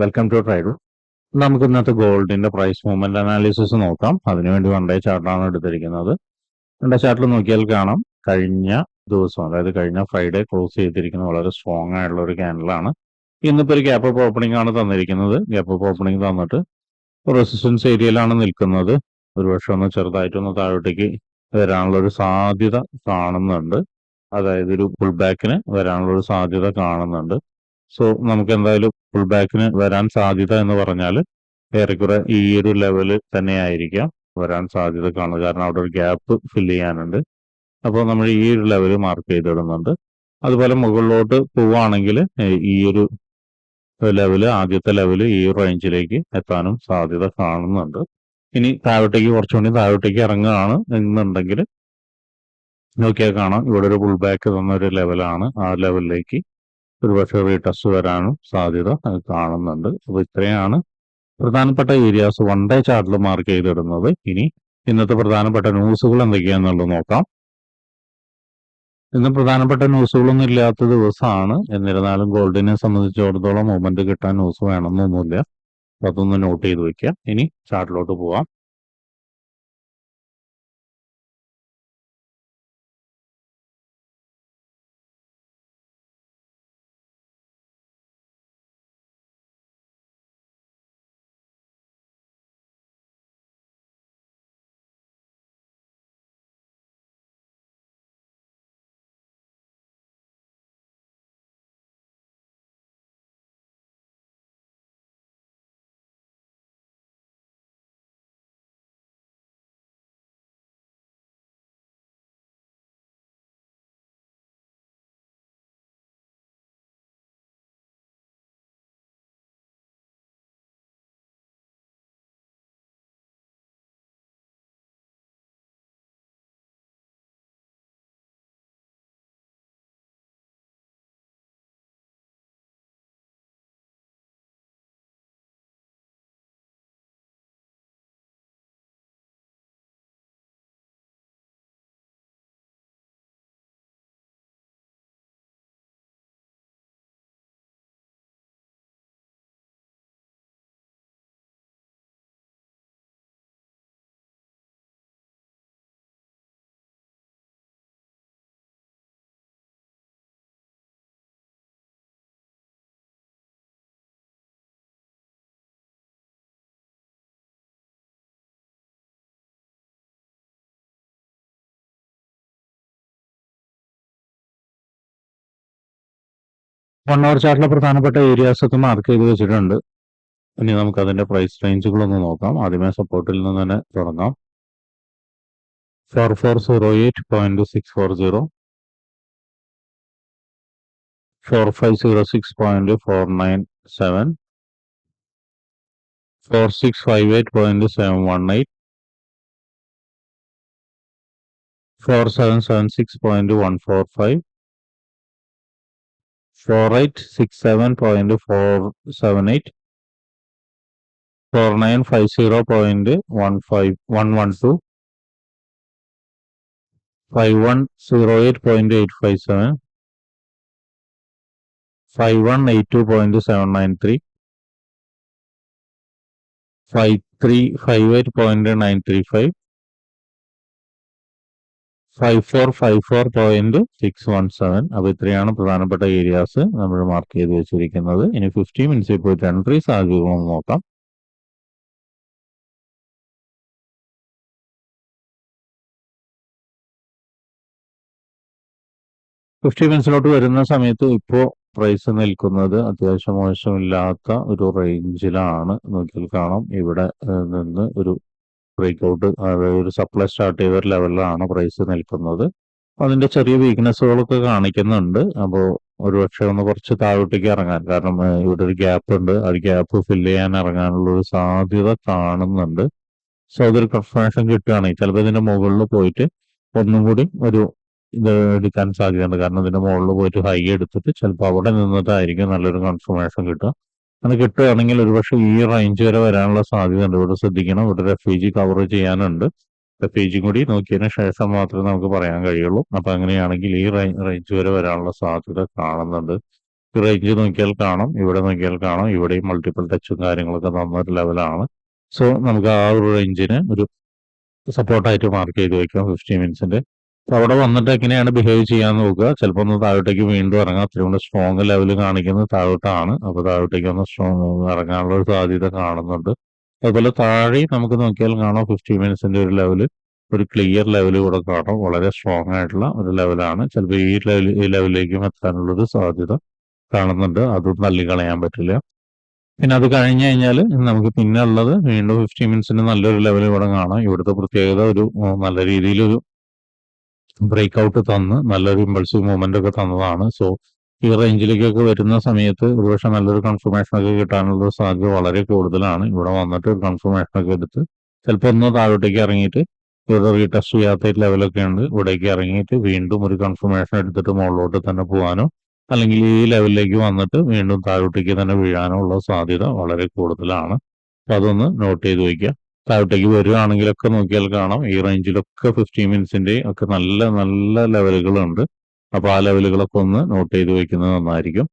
Welcome to ട്രൈഡു നമുക്ക് ഇന്നത്തെ ഗോൾഡിന്റെ പ്രൈസ് മൂവ്മെന്റ് അനാലിസിസ് നോക്കാം. അതിനുവേണ്ടി ഡേ ചാർട്ടാണ് എടുത്തിരിക്കുന്നത്. ഡേ ചാർട്ടിൽ നോക്കിയാൽ കാണാം. കഴിഞ്ഞ ദിവസം അതായത് കഴിഞ്ഞ ഫ്രൈഡേ ക്ലോസ് ചെയ്തിരിക്കുന്ന വളരെ സ്ട്രോങ് ആയിട്ടുള്ള ഒരു ക്യാൻഡലാണ് ഇന്നിപ്പോൾ ഒരു ഗ്യാപ്പ് അപ്പ് ഓപ്പണിംഗ് ആണ് തന്നിരിക്കുന്നത്. ഗ്യാപ്പ് അപ്പ് ഓപ്പണിംഗ് തന്നിട്ട് റെസിസ്റ്റൻസ് ഏരിയയിലാണ് നിൽക്കുന്നത്. ഒരുപക്ഷെ ഒന്ന് ചെറുതായിട്ടൊന്ന് താഴോട്ടേക്ക് വരാനുള്ള ഒരു സാധ്യത കാണുന്നുണ്ട്. അതായത് ഒരു പുൾ ബാക്കിന് വരാനുള്ള ഒരു സാധ്യത കാണുന്നുണ്ട്. സോ നമുക്ക് എന്തായാലും പുൾ ബാക്കിന് വരാൻ സാധ്യത എന്ന് പറഞ്ഞാൽ ഏറെക്കുറെ ഈ ഒരു ലെവൽ തന്നെയായിരിക്കാം വരാൻ സാധ്യത കാണുന്നത്. കാരണം അവിടെ ഒരു ഗ്യാപ്പ് ഫില്ല് ചെയ്യാനുണ്ട്. അപ്പോൾ നമ്മൾ ഈ ഒരു ലെവൽ മാർക്ക് ചെയ്തിടുന്നുണ്ട്. അതുപോലെ മുകളിലോട്ട് പോവുകയാണെങ്കിൽ ഈ ഒരു ലെവൽ ആദ്യത്തെ ലെവൽ ഈ റേഞ്ചിലേക്ക് എത്താനും സാധ്യത കാണുന്നുണ്ട്. ഇനി താഴോട്ടേക്ക് കുറച്ചുകൂടി താഴോട്ടേക്ക് ഇറങ്ങുകയാണ് എന്നുണ്ടെങ്കിൽ നോക്കിയാൽ കാണാം. ഇവിടെ ഒരു പുൾ ബാക്ക് തന്ന ഒരു ലെവലാണ് ആ ലെവലിലേക്ക് ഒരുപക്ഷെ റീടെസ്റ്റ് വരാനും സാധ്യത കാണുന്നുണ്ട്. അപ്പോൾ ഇത്രയാണ് പ്രധാനപ്പെട്ട ഏരിയാസ് വൺ ഡേ ചാർട്ടിൽ മാർക്ക് ചെയ്തിടുന്നത്. ഇനി ഇന്നത്തെ പ്രധാനപ്പെട്ട ന്യൂസുകൾ എന്തൊക്കെയാണെന്നുള്ളത് നോക്കാം. ഇന്ന് പ്രധാനപ്പെട്ട ന്യൂസുകളൊന്നും ഇല്ലാത്ത ദിവസമാണ് എന്നിരുന്നാലും ഗോൾഡിനെ സംബന്ധിച്ചിടത്തോളം മൂവ്മെന്റ് കിട്ടാൻ ന്യൂസ് വേണമെന്നൊന്നുമില്ല. അതൊന്ന് നോട്ട് ചെയ്ത് വെക്കാം. ഇനി ചാർട്ടിലോട്ട് പോവാം. വൺ ചാട്ടിലെ പ്രധാനപ്പെട്ട ഏരിയാസ് ഒക്കെ മാർക്ക് ചെയ്ത് വെച്ചിട്ടുണ്ട്. ഇനി നമുക്ക് അതിന്റെ പ്രൈസ് റേഞ്ചുകളൊന്ന് നോക്കാം. ആദ്യമേ സപ്പോർട്ടിൽ നിന്ന് തന്നെ തുടങ്ങാം. Four four zero eight point six four zero four five zero six point four nine seven four six five eight point seven one eight four seven seven six point one four five four eight six seven point four seven eight four nine five zero point one five one one two five one zero eight point eight five seven five one eight two point seven nine three five three five eight point nine three five five four five four point six one seven അപ്പൊ ഇത്രയാണ് പ്രധാനപ്പെട്ട areas നമ്മൾ mark ചെയ്ത് വെച്ചിരിക്കുന്നത്. ഇനി fifty മിനിറ്റ്സിൽ പോയിട്ട് entry ആകുമെന്ന് നോക്കാം. ഫിഫ്റ്റി മിനിറ്റ്സിലോട്ട് വരുന്ന സമയത്ത് ഇപ്പോൾ പ്രൈസ് നിൽക്കുന്നത് അത്യാവശ്യം മോശമില്ലാത്ത ഒരു റേഞ്ചിലാണ് നോക്കിയാൽ കാണാം. ഇവിടെ നിന്ന് ഒരു ബ്രേക്ക് ഔട്ട് അതായത് ഒരു സപ്ലൈ സ്റ്റാർട്ട് ചെയ്ത ഒരു ലെവലിലാണ് പ്രൈസ് നിൽക്കുന്നത്. അതിന്റെ ചെറിയ വീക്ക്നെസ്സുകളൊക്കെ കാണിക്കുന്നുണ്ട്. അപ്പോൾ ഒരുപക്ഷെ ഒന്ന് കുറച്ച് താഴോട്ടേക്ക് ഇറങ്ങാൻ. കാരണം ഇവിടെ ഒരു ഗ്യാപ്പ് ഉണ്ട്. ആ ഗ്യാപ്പ് ഫില്ല് ചെയ്യാൻ ഇറങ്ങാനുള്ള ഒരു സാധ്യത കാണുന്നുണ്ട്. സോ അതൊരു കൺഫർമേഷൻ കിട്ടുകയാണെങ്കിൽ ചിലപ്പോൾ ഇതിന്റെ മുകളിൽ പോയിട്ട് ഒന്നും കൂടി ഒരു ഇത് എടുക്കാൻ സാധ്യതയുണ്ട്. കാരണം ഇതിന്റെ മുകളിൽ പോയിട്ട് ഹൈ എടുത്തിട്ട് ചിലപ്പോൾ അവിടെ നിന്നിട്ടായിരിക്കും നല്ലൊരു കൺഫർമേഷൻ കിട്ടുക. അങ്ങനെ കിട്ടുകയാണെങ്കിൽ ഒരുപക്ഷെ ഈ റേഞ്ച് വരെ വരാനുള്ള സാധ്യതയുണ്ട്. ഇവിടെ ശ്രദ്ധിക്കണം. ഇവിടെ റെഫ്യൂജി കവർ ചെയ്യാനുണ്ട്. റെഫ്യൂജിയും കൂടി നോക്കിയതിന് ശേഷം മാത്രമേ നമുക്ക് പറയാൻ കഴിയുള്ളൂ. അപ്പൊ അങ്ങനെയാണെങ്കിൽ ഈ റേഞ്ച് വരെ വരാനുള്ള സാധ്യത കാണുന്നുണ്ട്. ഈ റേഞ്ച് നോക്കിയാൽ കാണാം. ഇവിടെ നോക്കിയാൽ കാണാം. ഇവിടെയും മൾട്ടിപ്പിൾ ടച്ചും കാര്യങ്ങളൊക്കെ നന്നൊരു ലെവലാണ് സോ നമുക്ക് ആ ഒരു റേഞ്ചിന് ഒരു സപ്പോർട്ടായിട്ട് മാർക്ക് ചെയ്ത് വെക്കാം. ഫിഫ്റ്റി മിനിറ്റ്സിന്റെ അപ്പൊ അവിടെ വന്നിട്ട് എങ്ങനെയാണ് ബിഹേവ് ചെയ്യാൻ നോക്കുക? ചിലപ്പോൾ ഒന്ന് താഴോട്ടേക്ക് വീണ്ടും ഇറങ്ങാം. അത്രയും കൂടെ സ്ട്രോങ് ലെവൽ കാണിക്കുന്നത് താഴോട്ടാണ്. അപ്പോൾ താഴോട്ടേക്ക് ഒന്ന് സ്ട്രോങ് ഇറങ്ങാനുള്ള ഒരു സാധ്യത കാണുന്നുണ്ട്. അതുപോലെ താഴെ നമുക്ക് നോക്കിയാൽ കാണാം ഫിഫ്റ്റി മിനിറ്റ്സിന്റെ ഒരു ലെവൽ ഒരു ക്ലിയർ ലെവൽ കൂടെ കാണാം. വളരെ സ്ട്രോങ് ആയിട്ടുള്ള ഒരു ലെവലാണ് ചിലപ്പോൾ ഈ ലെവൽ ഈ ലെവലിലേക്കും എത്താനുള്ള ഒരു സാധ്യത കാണുന്നുണ്ട്. അതും തള്ളിക്കളയാൻ പറ്റില്ല. പിന്നെ അത് കഴിഞ്ഞു കഴിഞ്ഞാൽ നമുക്ക് പിന്നെ ഉള്ളത് വീണ്ടും ഫിഫ്റ്റി മിനിറ്റ്സിന് നല്ലൊരു ലെവൽ ഇവിടെ കാണാം. ഇവിടുത്തെ പ്രത്യേകത ഒരു നല്ല രീതിയിലൊരു ബ്രേക്ക് ഔട്ട് തന്ന് നല്ലൊരു ഇമ്പൾസീവ് മൂവ്മെന്റ് ഒക്കെ തന്നതാണ്. സോ ഈ റേഞ്ചിലേക്കൊക്കെ വരുന്ന സമയത്ത് ഒരുപക്ഷെ നല്ലൊരു കൺഫർമേഷൻ ഒക്കെ കിട്ടാനുള്ള സാധ്യത വളരെ കൂടുതലാണ്. ഇവിടെ വന്നിട്ട് ഒരു കൺഫർമേഷൻ ഒക്കെ എടുത്ത് ചിലപ്പോൾ ഒന്ന് താഴോട്ടേക്ക് ഇറങ്ങിയിട്ട് ഇവിടെ റീടെസ്റ്റ് ചെയ്യാത്ത ലെവലൊക്കെ ഉണ്ട് ഇവിടേക്ക് ഇറങ്ങിയിട്ട് വീണ്ടും ഒരു കൺഫർമേഷൻ എടുത്തിട്ട് മുകളിലോട്ട് തന്നെ പോകാനോ അല്ലെങ്കിൽ ഈ ലെവലിലേക്ക് വന്നിട്ട് വീണ്ടും താഴോട്ടേക്ക് തന്നെ വീഴാനോ ഉള്ള സാധ്യത വളരെ കൂടുതലാണ്. അതൊന്ന് നോട്ട് ചെയ്ത് വയ്ക്കുക. താഴോട്ടേക്ക് വരികയാണെങ്കിലൊക്കെ നോക്കിയാൽ കാണാം. ഈ റേഞ്ചിലൊക്കെ ഫിഫ്റ്റീൻ മിനിറ്റ്സിന്റെ ഒക്കെ നല്ല നല്ല ലെവലുകളുണ്ട് അപ്പൊ ആ ലെവലുകളൊക്കെ ഒന്ന് നോട്ട് ചെയ്ത് വയ്ക്കുന്നത് നന്നായിരിക്കും.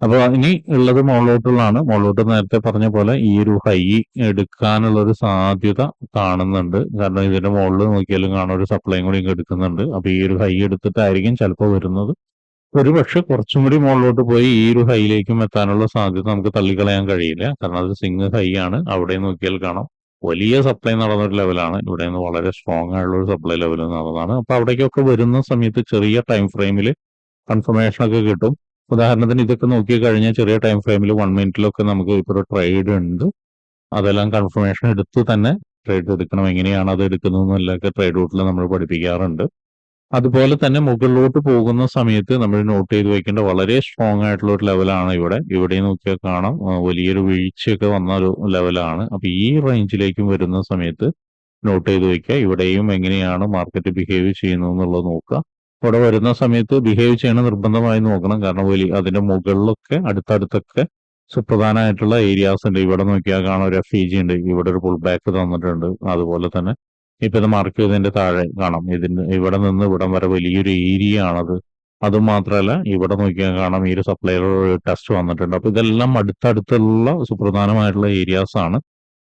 അപ്പൊ ഇനി ഉള്ളത് മുകളിലോട്ടുള്ളതാണ് മുകളിലോട്ട് നേരത്തെ പറഞ്ഞ പോലെ ഈ ഒരു ഹൈ എടുക്കാനുള്ള ഒരു സാധ്യത കാണുന്നുണ്ട്. കാരണം ഇതിന്റെ മുകളിൽ നോക്കിയാലും കാണാൻ ഒരു സപ്ലൈയും കൂടി എടുക്കുന്നുണ്ട്. അപ്പൊ ഈ ഒരു ഹൈ എടുത്തിട്ടായിരിക്കും ചിലപ്പോൾ വരുന്നത്. ഒരുപക്ഷെ കുറച്ചും കൂടി മുകളിലോട്ട് പോയി ഈ ഒരു ഹൈയിലേക്കും എത്താനുള്ള സാധ്യത നമുക്ക് തള്ളിക്കളയാൻ കഴിയില്ല. കാരണം അത് സിംഗ് ഹൈ ആണ്. അവിടെ നോക്കിയാൽ കാണാം. വലിയ സപ്ലൈ നടന്ന ഒരു ലെവലാണ് ഇവിടെ നിന്ന് വളരെ സ്ട്രോങ് ആയിട്ടുള്ള ഒരു സപ്ലൈ ലെവൽ നടന്നതാണ് അപ്പൊ അവിടേക്കൊക്കെ വരുന്ന സമയത്ത് ചെറിയ ടൈം ഫ്രെയിമിൽ കൺഫർമേഷൻ ഒക്കെ കിട്ടും. ഉദാഹരണത്തിന് ഇതൊക്കെ നോക്കി കഴിഞ്ഞാൽ ചെറിയ ടൈം ഫ്രെയിമിൽ വൺ മിനിറ്റിലൊക്കെ നമുക്ക് ഇപ്പോൾ ട്രേഡ് ഉണ്ട്. അതെല്ലാം കൺഫർമേഷൻ എടുത്ത് തന്നെ ട്രേഡ് എടുക്കണം. എങ്ങനെയാണ് അത് എടുക്കുന്നതെന്നല്ലൊക്കെ ട്രേഡ് റൂട്ടിൽ നമ്മൾ പഠിപ്പിക്കാറുണ്ട്. അതുപോലെ തന്നെ മുകളിലോട്ട് പോകുന്ന സമയത്ത് നമ്മൾ നോട്ട് ചെയ്ത് വെക്കേണ്ട വളരെ സ്ട്രോങ് ആയിട്ടുള്ള ഒരു ലെവലാണ് ഇവിടെ. ഇവിടെ നോക്കിയാൽ കാണാം വലിയൊരു വീഴ്ചയൊക്കെ വന്ന ഒരു ലെവലാണ് അപ്പൊ ഈ റേഞ്ചിലേക്കും വരുന്ന സമയത്ത് നോട്ട് ചെയ്ത് വെക്കുക. ഇവിടെയും എങ്ങനെയാണ് മാർക്കറ്റ് ബിഹേവ് ചെയ്യുന്നത് എന്നുള്ളത് നോക്കുക. ഇവിടെ വരുന്ന സമയത്ത് ബിഹേവ് ചെയ്യണം നിർബന്ധമായി നോക്കണം. കാരണം വലിയ അതിന്റെ മുകളിലൊക്കെ അടുത്തടുത്തൊക്കെ സുപ്രധാനമായിട്ടുള്ള ഏരിയാസ് ഉണ്ട്. ഇവിടെ നോക്കിയാൽ കാണാം ഒരു എഫ് ഇ ജി ഉണ്ട്. ഇവിടെ ഒരു പുൾ ബാക്ക് തന്നിട്ടുണ്ട്. അതുപോലെ തന്നെ ഇപ്പൊ ഇത് മാർക്ക് ചെയ്തതിന്റെ താഴെ കാണാം. ഇതിന് ഇവിടെ നിന്ന് ഇവിടം വരെ വലിയൊരു ഏരിയ ആണത് അതും മാത്രമല്ല ഇവിടെ നോക്കിയാൽ കാണാം ഈ ഒരു സപ്ലൈർ ടെസ്റ്റ് വന്നിട്ടുണ്ട്. അപ്പൊ ഇതെല്ലാം അടുത്തടുത്തുള്ള സുപ്രധാനമായിട്ടുള്ള ഏരിയാസ് ആണ്.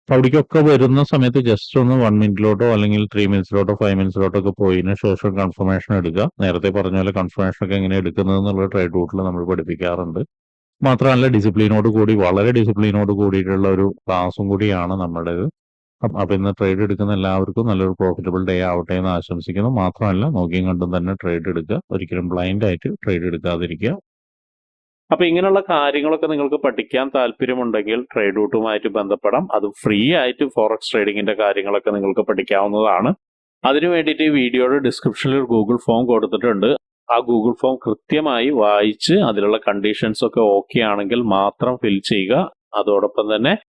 അപ്പൊ അവിടേക്കൊക്കെ വരുന്ന സമയത്ത് ജസ്റ്റ് ഒന്ന് വൺ മിനിറ്റിലോട്ടോ അല്ലെങ്കിൽ ത്രീ മിനിറ്റ്സിലോട്ടോ ഫൈവ് മിനിറ്റ്സിലോട്ടോ ഒക്കെ പോയതിനു ശേഷം കൺഫർമേഷൻ എടുക്കുക. നേരത്തെ പറഞ്ഞ പോലെ കൺഫർമേഷൻ ഒക്കെ എങ്ങനെ എടുക്കുന്നത് എന്നുള്ള ട്രൈ റൂട്ടിൽ നമ്മൾ പഠിപ്പിക്കാറുണ്ട്. മാത്രമല്ല ഡിസിപ്ലിനോട് കൂടി വളരെ ഡിസിപ്ലിനോട് കൂടിയിട്ടുള്ള ഒരു ക്ലാസും കൂടിയാണ് നമ്മുടേത്. അപ്പ- ഇന്ന് ട്രേഡ് എടുക്കുന്ന എല്ലാവർക്കും നല്ലൊരു പ്രോഫിറ്റബിൾ ഡേ ആവട്ടെ എന്ന് ആശംസിക്കുന്നു. മാത്രമല്ല നോക്കിയും കണ്ടും തന്നെ ട്രേഡ് എടുക്കുക. ഒരിക്കലും ബ്ലൈൻഡ് ആയിട്ട് ട്രേഡ് എടുക്കാതിരിക്കുക. അപ്പൊ ഇങ്ങനെയുള്ള കാര്യങ്ങളൊക്കെ നിങ്ങൾക്ക് പഠിക്കാൻ താല്പര്യമുണ്ടെങ്കിൽ ട്രേഡ് റൂട്ടുമായിട്ട് ബന്ധപ്പെടാം. അത് ഫ്രീ ആയിട്ട് ഫോറക്സ് ട്രേഡിങ്ങിന്റെ കാര്യങ്ങളൊക്കെ നിങ്ങൾക്ക് പഠിക്കാവുന്നതാണ്. അതിനു വേണ്ടിയിട്ട് ഈ വീഡിയോയുടെ ഡിസ്ക്രിപ്ഷനിൽ ഒരു ഗൂഗിൾ ഫോം കൊടുത്തിട്ടുണ്ട്. ആ ഗൂഗിൾ ഫോം കൃത്യമായി വായിച്ച് അതിലുള്ള കണ്ടീഷൻസ് ഒക്കെ ഓക്കെ ആണെങ്കിൽ മാത്രം ഫിൽ ചെയ്യുക. അതോടൊപ്പം തന്നെ